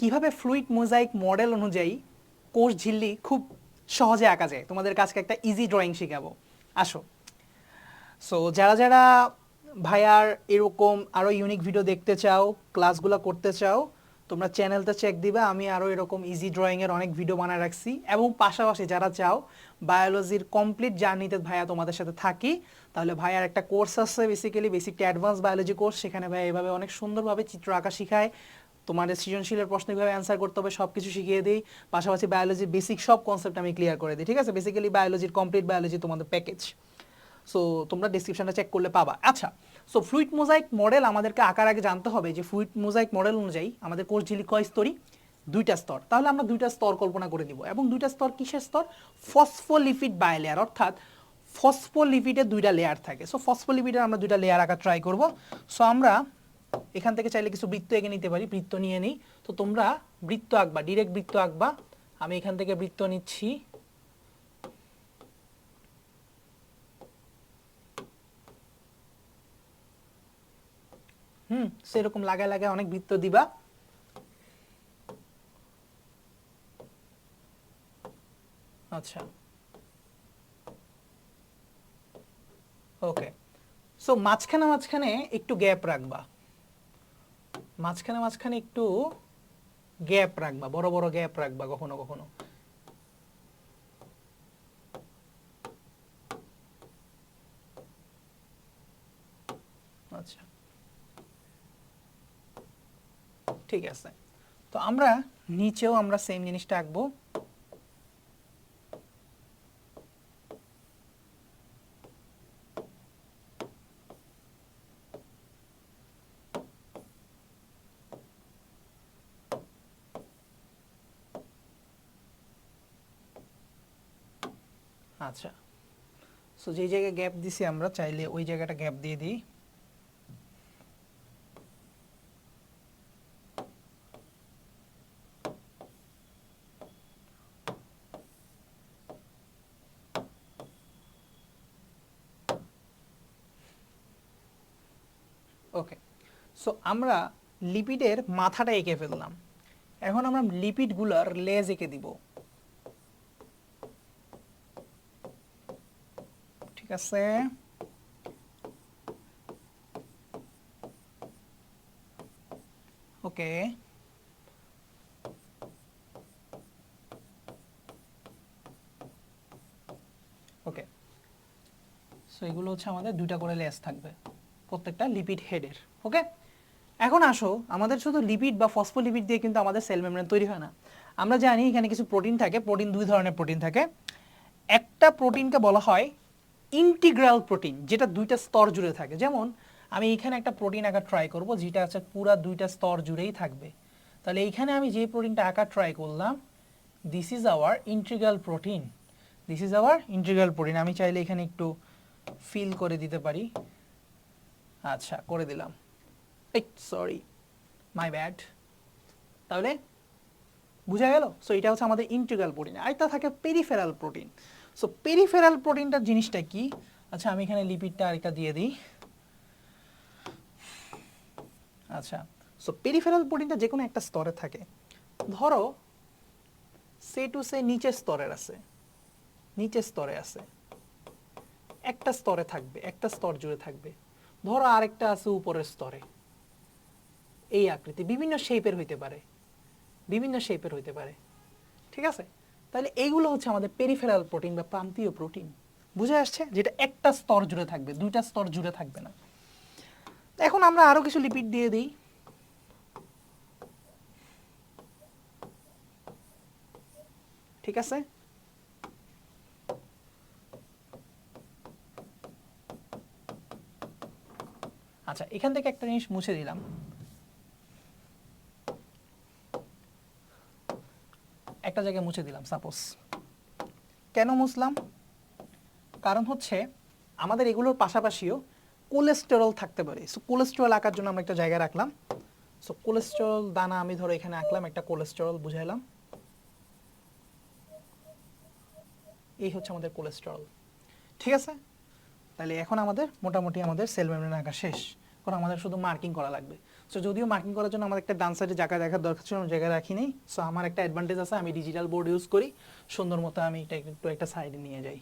কীভাবে fluid mosaic model অনুযায়ী কোষ ঝিল্লি খুব সহজে আঁকা যায়? তোমাদের কাছে একটা ইজি ড্রয়িং শেখাবো। আসো। সো যারা যারা ভাইয়ার এরকম আরও ইউনিক ভিডিও দেখতে চাও ক্লাসগুলো করতে চাও, তোমরা চ্যানেলটা চেক দিবা, আমি আরও এরকম ইজি ড্রয়িংয়ের অনেক ভিডিও বানায় রাখছি। এবং পাশাপাশি যারা চাও বায়োলজির কমপ্লিট জার্নিতে ভাইয়া তোমাদের সাথে থাকি, তাহলে ভাইয়ার একটা কোর্স আছে বেসিক্যালি বেসিকটা অ্যাডভান্স বায়োলজি কোর্স সেখানে ভাইয়া এভাবে অনেক সুন্দরভাবে চিত্র আঁকা শিখায়। তোমাদের সৃজনশীলের প্রশ্ন কীভাবে অ্যান্সার করতে হবে সব কিছু শিখিয়ে দিই। পাশাপাশি বায়োলজির বেসিক সব কনসেপ্ট আমি ক্লিয়ার করে দিই, ঠিক আছে? বেসিক্যালি বায়োলজির কমপ্লিট বায়োলজি তোমাদের প্যাকেজ সো তোমরা ডিসক্রিপশনটা চেক করলে পাবা। আচ্ছা সো ফ্লুইড মোজাইক মডেল আমাদেরকে আকার আগে জানতে হবে যে ফ্লুইড মোজাইক মডেল অনুযায়ী আমাদের কোর্স ঝিল্লি কয় স্তরই? দুইটা স্তর। তাহলে আমরা দুইটা স্তর কল্পনা করে নিব। এবং দুইটা স্তর কিসের স্তর? ফসফোলিপিড বায়োলেয়ার অর্থাৎ ফসফোলিপিডের দুইটা লেয়ার থাকে। সো ফসফোলিপিডের আমরা দুইটা লেয়ার আঁকা ট্রাই করব। সো আমরা এখান থেকে চাইলে কিছু বৃত্ত এঁকে নিতে পারি, বৃত্ত নিয়ে নিই। তো তোমরা বৃত্ত আঁকবা ডিরেক্ট বৃত্ত আঁকবা। আমি এখান থেকে বৃত্ত নিচ্ছি। হুম, সেরকম লাগায় লাগায় অনেক বৃত্ত দিবা। আচ্ছা। ওকে সো মাঝখানে মাঝখানে একটু গ্যাপ রাখবা। মাঝখানে মাঝখানে একটু গ্যাপ রাখবা, বড় বড় গ্যাপ রাখবা কখনো কখনো। আচ্ছা। ঠিক আছে। তো আমরা নিচেও আমরা সেম জিনিসটা আঁকবো। আচ্ছা। সো যেই জায়গায় গ্যাপ দিছি আমরা, চাইলে ওই জায়গাটা গ্যাপ দিয়ে দিই। ওকে সো আমরা লিপিডের মাথাটা এঁকে ফেললাম। এখন আমরা লিপিডগুলোর লেজ এঁকে দিব। আছে ওকে ওকে সো এগুলো হচ্ছে আমাদের দুইটা করে লেস থাকবে। প্রত্যেকটা লিপিড হেডের ওকে এখন আসো, আমাদের শুধু লিপিড বা ফসফোলিপিড দিয়ে কিন্তু আমাদের সেল মেমব্রেন তৈরি হয় না। আমরা জানি এখানে কিছু প্রোটিন থাকে প্রোটিন দুই ধরনের প্রোটিন থাকে। একটা প্রোটিনকে বলা হয় ইন্টিগ্রাল প্রোটিন, যেটা দুইটা স্তর জুড়ে থাকে। যেমন, আমি এখানে একটা প্রোটিন আঁকা ট্রাই করব, যেটা হচ্ছে পুরা দুইটা স্তর জুড়েই থাকবে। তাহলে এইখানে আমি যে প্রোটিনটা আঁকা ট্রাই করলাম this is our integral protein this is our integral protein আমি চাইলে এখানে একটু ফিল করে দিতে পারি। আচ্ছা করে দিলাম। এই সরি মাই ব্যাড তাহলে, বুঝা গেল? সো এটা হচ্ছে আমাদের ইন্টিগ্রাল প্রোটিন আরেকটা থাকে পেরিফেরাল প্রোটিন সো পেরিফেরাল প্রোটিনটার জিনিসটা কি? আচ্ছা আমি এখানে লিপিডটা আরেকটা দিয়ে দিই। আচ্ছা সো পেরিফেরাল প্রোটিনটা যে কোনো একটা স্তরে থাকে। ধরো সে টু সে নিচের স্তরের আছে। নিচের স্তরে আছে। একটা স্তরে থাকবে, একটা স্তর জুড়ে থাকবে। ধরো, আরেকটা আছে উপরের স্তরে। এই আকৃতি, বিভিন্ন শেপের হইতে পারে। বিভিন্ন শেপের হইতে পারে। ঠিক আছে? তাহলে এইগুলো হচ্ছে আমাদের পেরিফেরাল প্রোটিন বা প্রান্তীয় প্রোটিন বুঝে আসছে? যেটা একটা স্তর জুড়ে থাকবে, দুইটা স্তর জুড়ে থাকবে না। এখন আমরা আরও কিছু লিপিড দিয়ে দিই। ঠিক আছে? আচ্ছা এখান থেকে একটা জিনিস মুছে দিলাম। একটা জায়গায় মুছে দিলাম সাপোজ কেন মুছলাম? কারণ হচ্ছে আমাদের এগুলোর পাশাপাশিও কোলেস্টেরল থাকতে পারে। সো কোলেস্টেরল আঁকার জন্য আমরা একটা জায়গায় রাখলাম। সো কোলেস্টেরল দানা আমি ধরো এখানে আঁকলাম, একটা কোলেস্টেরল বুঝাইলাম। এই হচ্ছে আমাদের কোলেস্টেরল ঠিক আছে? তাহলে এখন আমাদের, মোটামুটি আমাদের সেল আঁকা শেষ। এখন আমাদের শুধু মার্কিং করা লাগবে। সো যদিও মার্কিং করার জন্য আমার একটা ডান সাইডে জায়গা দেখার দরকার ছিল জায়গা রাখিনি। সো আমার একটা অ্যাডভান্টেজ আছে, আমি ডিজিটাল বোর্ড ইউজ করি। সুন্দর মতো আমি এটা একটু, একটা সাইডে নিয়ে যাই।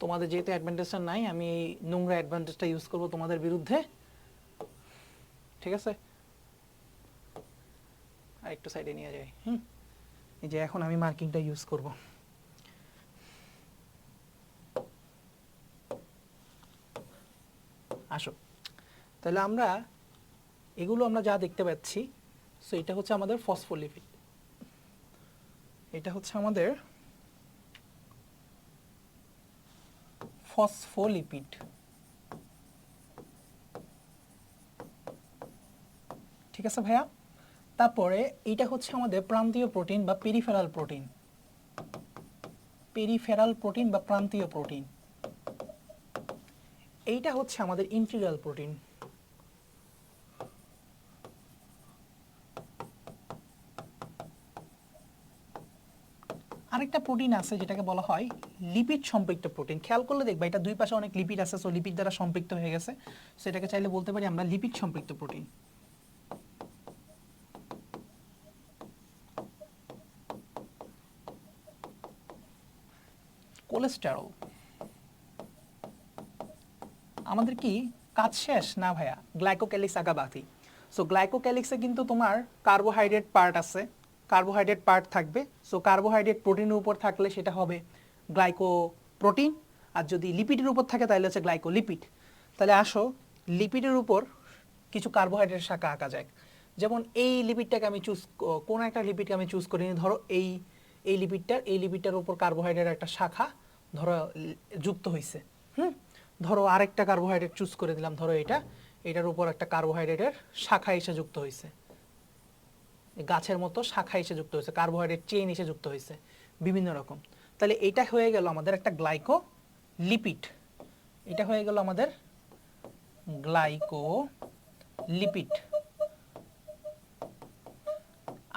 তোমাদের যেহেতু অ্যাডভান্টেজটা নাই, আমি এই নোংরা অ্যাডভান্টেজটা ইউজ করব তোমাদের বিরুদ্ধে। ঠিক আছে? আর একটু সাইডে নিয়ে যাই, হুম? এই যে এখন আমি মার্কিংটা ইউজ করব। আসো। তাহলে আমরা এগুলো আমরা যা দেখতে পাচ্ছি সো এটা হচ্ছে আমাদের ফসফোলিপিড। এটা হচ্ছে আমাদের ফসফোলিপিড। ঠিক আছে ভাইয়া? তারপরে এটা হচ্ছে আমাদের প্রান্তীয় প্রোটিন বা পেরিফেরাল প্রোটিন। পেরিফেরাল প্রোটিন বা প্রান্তীয় প্রোটিন। এইটা হচ্ছে আমাদের ইন্টিরিয়াল প্রোটিন। আরেকটা প্রোটিন আছে যেটাকে বলা হয় লিপিড সম্পৃক্ত প্রোটিন খেয়াল করলে দেখবা, এটা দুই পাশে অনেক লিপিড আছে সো লিপিড দ্বারা সম্পৃক্ত হয়ে গেছে। সেটাকে চাইলে বলতে পারি আমরা লিপিড সম্পৃক্ত প্রোটিন কোলেস্টেরল আমাদের কি কাজ শেষ? না ভাইয়া গ্লাইকোক্যালিক্স আঁকা বাকি সো গ্লাইকোক্যালিক্সে কিন্তু তোমার কার্বোহাইড্রেট পার্ট আছে। কার্বোহাইড্রেট পার্ট থাকবে। সো কার্বোহাইড্রেট প্রোটিনের উপর থাকলে সেটা হবে গ্লাইকো প্রোটিন আর যদি লিপিডের উপর থাকে তাহলে হচ্ছে গ্লাইকোলিপিড তাহলে আসো লিপিডের উপর কিছু কার্বোহাইড্রেট শাখা আঁকা যায় যেমন এই লিপিডটাকে আমি চুজ কোন একটা লিপিডকে আমি চুজ করিনি, ধরো এই এই লিপিডটার এই লিপিডটার উপর কার্বোহাইড্রেট একটা শাখা, ধরো যুক্ত হয়েছে হুম? ধরো আরেকটা কার্বোহাইড্রেট চুজ করে দিলাম, ধরো এটা। এটার উপর একটা কার্বোহাইড্রেটের শাখা এসে যুক্ত হয়েছে গাছের মতো শাখা এসে যুক্ত হয়েছে, কার্বোহাইড্রেট চেইন এসে যুক্ত হয়েছে, বিভিন্ন রকম। তাহলে এটা হয়ে গেল আমাদের একটা গ্লাইকো লিপিড এটা হয়ে গেল আমাদের গ্লাইকো লিপিড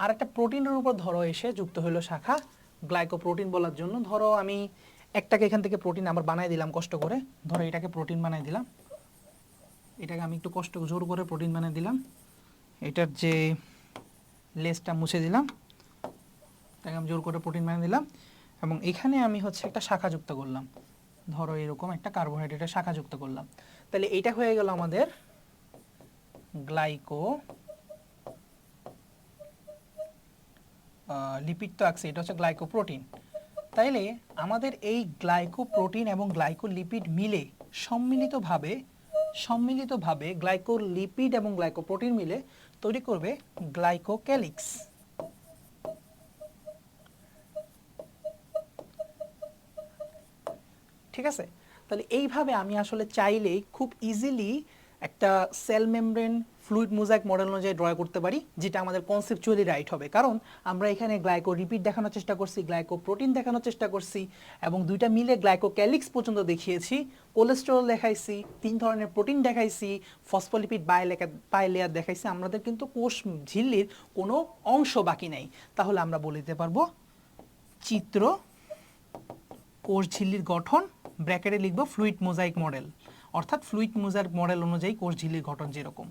আর একটা প্রোটিনের উপর ধরো এসে যুক্ত হলো শাখা, গ্লাইকোপ্রোটিন বলার জন্য। ধরো আমি একটাকে এখান থেকে প্রোটিন আবার বানাই দিলাম কষ্ট করে। ধরো এটাকে প্রোটিন বানাই দিলাম। এটাকে আমি একটু কষ্ট জোর করে প্রোটিন বানিয়ে দিলাম। এটার যে লেসটা মুছে দিলাম। এটাকে আমি জোর করে প্রোটিন বানিয়ে দিলাম এবং এখানে আমি হচ্ছে একটা শাখা যুক্ত করলাম। ধরো এরকম একটা কার্বোহাইড্রেটের শাখা যুক্ত করলাম। তাহলে এটা হয়ে গেল আমাদের গ্লাইকো লিপিড তো আছে এটা হচ্ছে গ্লাইকোপ্রোটিন তাইলে আমাদের এই গ্লাইকোপ্রোটিন এবং গ্লাইকোলিপিড মিলে সম্মিলিতভাবে সম্মিলিতভাবে গ্লাইকোলিপিড এবং গ্লাইকোপ্রোটিন মিলে তৈরি করবে গ্লাইকোক্যালিক্স। ঠিক আছে? তাহলে এইভাবে আমি আসলে চাইলেই খুব ইজিলি একটা cell membrane fluid mosaic model অনুযায়ী ড্র করতে পারি, যেটা আমাদের কনসেপচুয়ালি রাইট হবে। কারণ আমরা এখানে গ্লাইকো রিপিট দেখানোর চেষ্টা করছি গ্লাইকো প্রোটিন দেখানোর চেষ্টা করছি, এবং দুইটা মিলে গ্লাইকো ক্যালিক্স পর্যন্ত দেখিয়েছি কোলেস্টেরল দেখাইছি, তিন ধরনের প্রোটিন দেখাইছি ফসফোলিপিড বায়োলেয়ার দেখাইছি, আমাদের কিন্তু কোষ ঝিল্লির কোনো অংশ বাকি নাই। তাহলে আমরা বলে দিতে পারব, চিত্র, কোষ ঝিল্লির গঠন ব্র্যাকেটে লিখব ফ্লুইড মোজাইক মডেল অর্থাৎ ফ্লুইড মোজাইক মডেল অনুযায়ী কোষ ঝিল্লির গঠন যেরকম।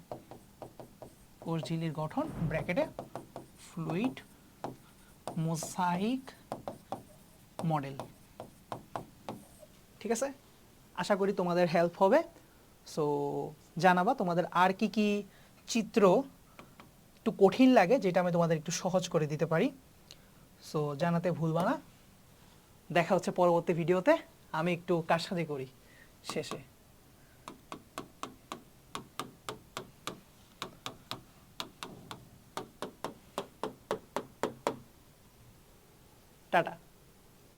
কোষ ঝিল্লির গঠন, ব্র্যাকেটে ফ্লুইড মোসাইক মডেল। ঠিক আছে? আশা করি তোমাদের হেল্প হবে। সো জানাবা তোমাদের আর কি কি চিত্র একটু কঠিন লাগে, যেটা আমি তোমাদের একটু সহজ করে দিতে পারি। সো জানাতে ভুলবা না। দেখা হচ্ছে পরবর্তী ভিডিওতে আমি একটু কারসাজি করি শেষে। 大大。